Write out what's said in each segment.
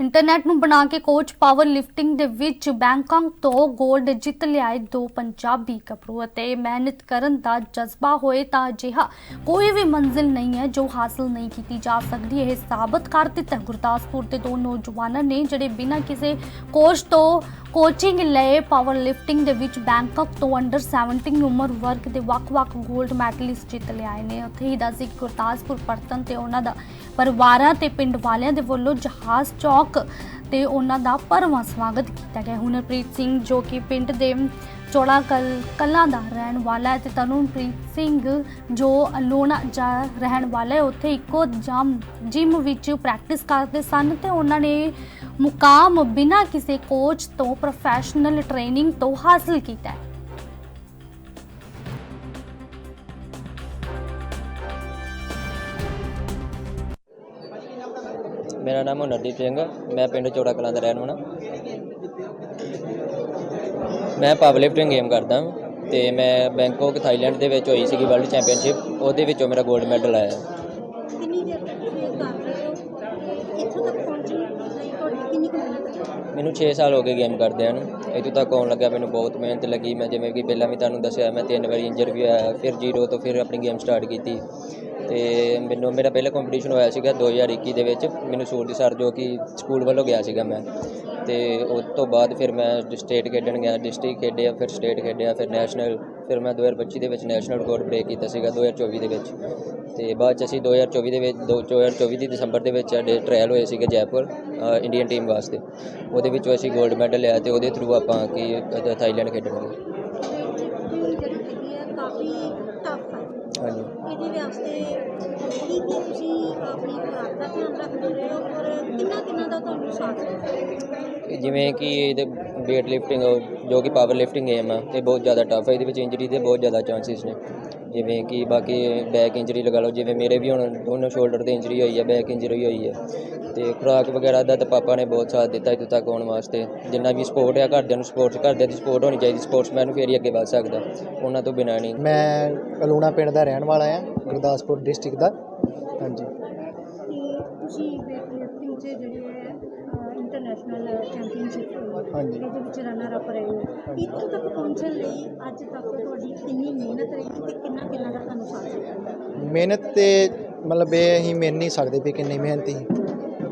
Internet ਨੂੰ ਬਣਾ ਕੇ coach power lifting ਦੇ ਵਿੱਚ ਬੈਂਕਾਕ ਤੋਂ 골ਡ ਜਿੱਤ ਲਿਆਏ ਦੋ ਪੰਜਾਬੀ ਗੱਭਰੂ ਅਤੇ ਮਿਹਨਤ ਕਰਨ ਦਾ ਜਜ਼ਬਾ ਹੋਏ ਤਾਂ ਅਜਿਹਾ ਕੋਈ ਵੀ ਮੰਜ਼ਿਲ ਨਹੀਂ ਹੈ ਜੋ ਹਾਸਲ ਨਹੀਂ ਕੀਤੀ ਜਾ ਸਕਦੀ। ਇਹ ਸਾਬਤ ਕਰ ਦਿੱਤਾ ਗੁਰਦਾਸਪੁਰ ਦੇ ਦੋ ਨੌਜਵਾਨਾਂ ਨੇ ਜਿਹੜੇ ਬਿਨਾਂ ਕਿਸੇ ਕੋਚ ਤੋਂ ਕੋਚਿੰਗ ਲਏ ਪਾਵਰ ਲਿਫਟਿੰਗ ਦੇ ਵਿੱਚ ਬੈਂਕਾਕ ਤੋਂ ਅੰਡਰ 17 ਉਮਰ ਵਰਗ ਦੇ ਵੱਖ-ਵੱਖ 골ਡ ਮੈਡਲਿਸਟ ਜਿੱਤ ਲਿਆਏ ਨੇ। ਉੱਥੇ ਹੀ ਦੱਸੀ ਕਿ ਗੁਰਦਾਸਪੁਰ ਪਰਤਨ ਤੇ ਉਹਨਾਂ ਦਾ ਪਰਿਵਾਰਾਂ ਤੇ ਪਿੰਡ ਵਾਲਿਆਂ ਦੇ ਵੱਲੋਂ ਜਹਾਜ਼ ਚੌਕ ਤੇ ਉਹਨਾਂ ਦਾ ਭਰਵਾਂ ਸਵਾਗਤ ਕੀਤਾ ਗਿਆ। ਹੁਨਰਪ੍ਰੀਤ ਸਿੰਘ ਜੋ ਕਿ ਪਿੰਡ ਦੇ ਚੋੜਾ ਕਲ, ਕਲਾਂ ਦਾ ਰਹਿਣ ਵਾਲਾ ਹੈ ਤੇ ਤਨੁਪ੍ਰੀਤ ਸਿੰਘ ਜੋ ਅਲੋਣਾ ਜਾ ਰਹਿਣ ਵਾਲਾ ਹੈ, ਉੱਥੇ ਇੱਕੋ ਜਮ ਜਿਮ ਵਿੱਚ ਪ੍ਰੈਕਟਿਸ ਕਰਦੇ ਸਨ ਤੇ ਉਹਨਾਂ ਨੇ ਮੁਕਾਮ ਬਿਨਾਂ ਕਿਸੇ ਕੋਚ ਤੋਂ ਪ੍ਰੋਫੈਸ਼ਨਲ ਟ੍ਰੇਨਿੰਗ ਤੋਂ ਹਾਸਲ ਕੀਤਾ ਹੈ। ਮੇਰਾ ਨਾਮ ਹੁਨਰਦੀਪ ਸਿੰਘ ਆ। ਮੈਂ ਪਿੰਡ ਚੋੜਾ ਕਲਾਂ ਦਾ ਰਹਿਣ ਵਾਲਾ। ਮੈਂ ਪਾਵਰ ਲਿਫਟਿੰਗ ਗੇਮ ਕਰਦਾ ਹਾਂ ਤੇ ਮੈਂ ਬੈਂਕਾਕ ਥਾਈਲੈਂਡ ਦੇ ਵਿੱਚ ਹੋਈ ਸੀਗੀ ਵਰਲਡ ਚੈਂਪੀਅਨਸ਼ਿਪ ਉਹਦੇ ਵਿੱਚੋਂ ਮੇਰਾ 골ਡ ਮੈਡਲ ਆਇਆ। ਕਿੰਨੀ ਦੇਰ ਤੱਕ ਤੁਸੀਂ ਇਹ ਕਰ ਰਹੇ ਹੋ? ਇੱਥੋਂ ਤੱਕ ਪਹੁੰਚਣ ਲਈ ਤੁਹਾਡੀ ਕਿੰਨੀ ਕੁ ਮਿਹਨਤ ਹੈ ਮੈਨੂੰ 6 ਸਾਲ ਹੋ ਗਏ ਗੇਮ ਕਰਦਿਆਂ ਨੂੰ। ਇੱਥੋਂ ਤੱਕ ਆਉਣ ਲੱਗਾ ਮੈਨੂੰ ਬਹੁਤ ਮਿਹਨਤ ਲੱਗੀ। ਮੈਂ ਜਿਵੇਂ ਕਿ ਪਹਿਲਾਂ ਵੀ ਤੁਹਾਨੂੰ ਦੱਸਿਆ, ਮੈਂ ਤਿੰਨ ਵਾਰੀ ਇੰਜਰ ਵੀ ਹੋਇਆ ਫਿਰ ਜ਼ੀਰੋ ਤੋਂ ਫਿਰ ਆਪਣੀ ਗੇਮ ਸਟਾਰਟ ਕੀਤੀ। ਤੇ ਮੈਨੂੰ, ਮੇਰਾ ਪਹਿਲਾ ਕੰਪੀਟੀਸ਼ਨ ਹੋਇਆ ਸੀਗਾ 2021 ਦੇ ਵਿੱਚ, ਮੈਨੂੰ ਸੂਰਜ ਸਰ ਜੋ ਕਿ ਸਕੂਲ ਵੱਲੋਂ ਗਿਆ ਸੀਗਾ ਮੈਂ। ਤੇ ਉਸ ਤੋਂ ਬਾਅਦ ਫਿਰ ਮੈਂ ਸਟੇਟ ਖੇਡਣ ਗਿਆ ਡਿਸਟ੍ਰਿਕਟ ਖੇਡਿਆ, ਫਿਰ ਸਟੇਟ ਖੇਡਿਆ, ਫਿਰ ਨੈਸ਼ਨਲ ਫਿਰ ਮੈਂ 2025 ਦੇ ਵਿੱਚ ਨੈਸ਼ਨਲ ਰਿਕਾਰਡ ਬ੍ਰੇਕ ਕੀਤਾ ਸੀਗਾ 2024 ਦੇ ਵਿੱਚ। ਤੇ ਬਾਅਦ ਚ ਅਸੀਂ 2024 ਦੇ ਵਿੱਚ, ਦੋ- 2024 ਦੀ ਦਸੰਬਰ ਦੇ ਵਿੱਚ ਸਾਡੇ ਟ੍ਰਾਇਲ ਹੋਏ ਸੀਗੇ ਜੈਪੁਰ ਇੰਡੀਅਨ ਟੀਮ ਵਾਸਤੇ। ਉਹਦੇ ਵਿੱਚੋਂ ਅਸੀਂ 골ਡ ਮੈਡਲ ਲਿਆ ਤੇ ਉਹਦੇ ਥਰੂ ਆਪਾਂ ਕਿ ਥਾਈਲੈਂਡ ਖੇਡਣਗੇ ਹਾਂਜੀ। ਇਹਦੇ ਵਾਸਤੇ ਕੀ ਕੀ ਤੁਸੀਂ ਆਪਣੀ ਖੁਰਾਕ ਦਾ ਧਿਆਨ ਰੱਖਦੇ ਹੋ ਔਰ ਕਿੰਨਾ ਕਿੰਨਾ ਦਾ ਤੁਹਾਨੂੰ ਸਾਥ ਹੈ ਜਿਵੇਂ ਕਿ ਇਹਦੇ weight lifting ਜੋ ਕਿ ਪਾਵਰ ਲਿਫਟਿੰਗ ਗੇਮ ਆ, ਇਹ ਬਹੁਤ ਜ਼ਿਆਦਾ ਟਫ ਹੈ ਇਹਦੇ ਵਿੱਚ ਇੰਜਰੀ ਦੇ ਬਹੁਤ ਜ਼ਿਆਦਾ ਚਾਂਸਸ ਨੇ। ਜਿਵੇਂ ਕਿ ਬਾਕੀ ਬੈਕ ਇੰਜਰੀ ਲਗਾ ਲਓ, ਜਿਵੇਂ ਮੇਰੇ ਵੀ ਹੁਣ ਦੋਨੋਂ ਸ਼ੋਲਡਰ ਤੇ ਇੰਜਰੀ ਹੋਈ ਹੈ ਬੈਕ ਇੰਜਰੀ ਹੋਈ ਹੈ ਤੇ ਖੁਰਾਕ ਵਗੈਰਾ ਦਾ ਤਾਂ ਪਾਪਾ ਨੇ ਬਹੁਤ ਸਾਥ ਦਿੱਤਾ ਇੱਥੋਂ ਤੱਕ ਆਉਣ ਵਾਸਤੇ। ਜਿੰਨਾ ਵੀ ਸਪੋਰਟ ਆ, ਘਰਦਿਆਂ ਨੂੰ ਸਪੋਰਟਸ ਘਰਦਿਆਂ ਦੀ ਸਪੋਰਟ ਹੋਣੀ ਚਾਹੀਦੀ ਸਪੋਰਟਸਮੈਨ ਨੂੰ ਫੇਰ ਹੀ ਅੱਗੇ ਵੱਧ ਸਕਦਾ, ਉਹਨਾਂ ਤੋਂ ਬਿਨਾਂ ਨਹੀਂ। ਮੈਂ ਅਲੂਣਾ ਪਿੰਡ ਦਾ ਰਹਿਣ ਵਾਲਾ ਹਾਂ ਗੁਰਦਾਸਪੁਰ ਡਿਸਟ੍ਰਿਕਟ ਦਾ। ਹਾਂਜੀ। ਤੇ ਤੁਸੀਂ lifting 'ਚ ਜਿਹੜੇ ਹੈ ਇੰਟਰਨੈਸ਼ਨਲ ਚੈਂਪੀਅਨਸ਼ਿਪ ਹਾਂਜੀ। ਇਹਦੇ ਵਿੱਚ ਰਨਰ ਅਪ ਰਹੇ ਹੋ। ਇੱਥੋਂ ਤੱਕ ਪਹੁੰਚਣ ਲਈ ਅੱਜ ਤੱਕ ਤੁਹਾਡੀ ਕਿੰਨੀ ਮਿਹਨਤ ਰਹੀ ਤੇ ਕਿੰਨਾ ਕਿੰਨਾ ਦਾ ਤੁਹਾਨੂੰ ਸਾਥ ਹੈ ਮਿਹਨਤ ਤੇ ਮਤਲਬ ਇਹ ਅਸੀਂ ਮਿਲ ਨਹੀਂ ਸਕਦੇ ਵੀ ਕਿੰਨੀ ਮਿਹਨਤੀ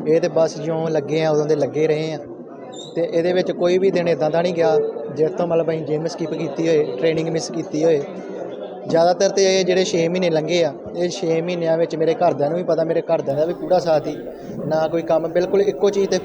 ਇਹ ਤੇ ਬਸ ਜਿਉਂ ਲੱਗੇ ਆ ਉਦੋਂ ਦੇ ਲੱਗੇ ਰਹੇ ਆ। ਤੇ ਇਹਦੇ ਵਿੱਚ ਕੋਈ ਵੀ ਦਿਨ ਇਦਾਂ ਦਾ ਨਹੀਂ ਗਿਆ ਜਿਸ ਤੋਂ ਮਤਲਬ ਅਸੀਂ ਜਿਮ ਸਕਿਪ ਕੀਤੀ ਹੋਏ ਟ੍ਰੇਨਿੰਗ ਮਿਸ ਕੀਤੀ ਹੋਏ। ਜ਼ਿਆਦਾਤਰ ਤੇ ਇਹ ਜਿਹੜੇ 6 ਮਹੀਨੇ ਲੰਘੇ ਆ, ਇਹ 6 ਮਹੀਨਿਆਂ ਵਿੱਚ ਮੇਰੇ ਘਰਦਿਆਂ ਨੂੰ ਵੀ ਪਤਾ, ਮੇਰੇ ਘਰਦਿਆਂ ਦਾ ਵੀ ਪੂਰਾ ਸਾਥ ਹੀ। ਨਾ ਕੋਈ ਕੰਮ, ਬਿਲਕੁਲ ਇੱਕੋ ਚੀਜ਼ ਤੇ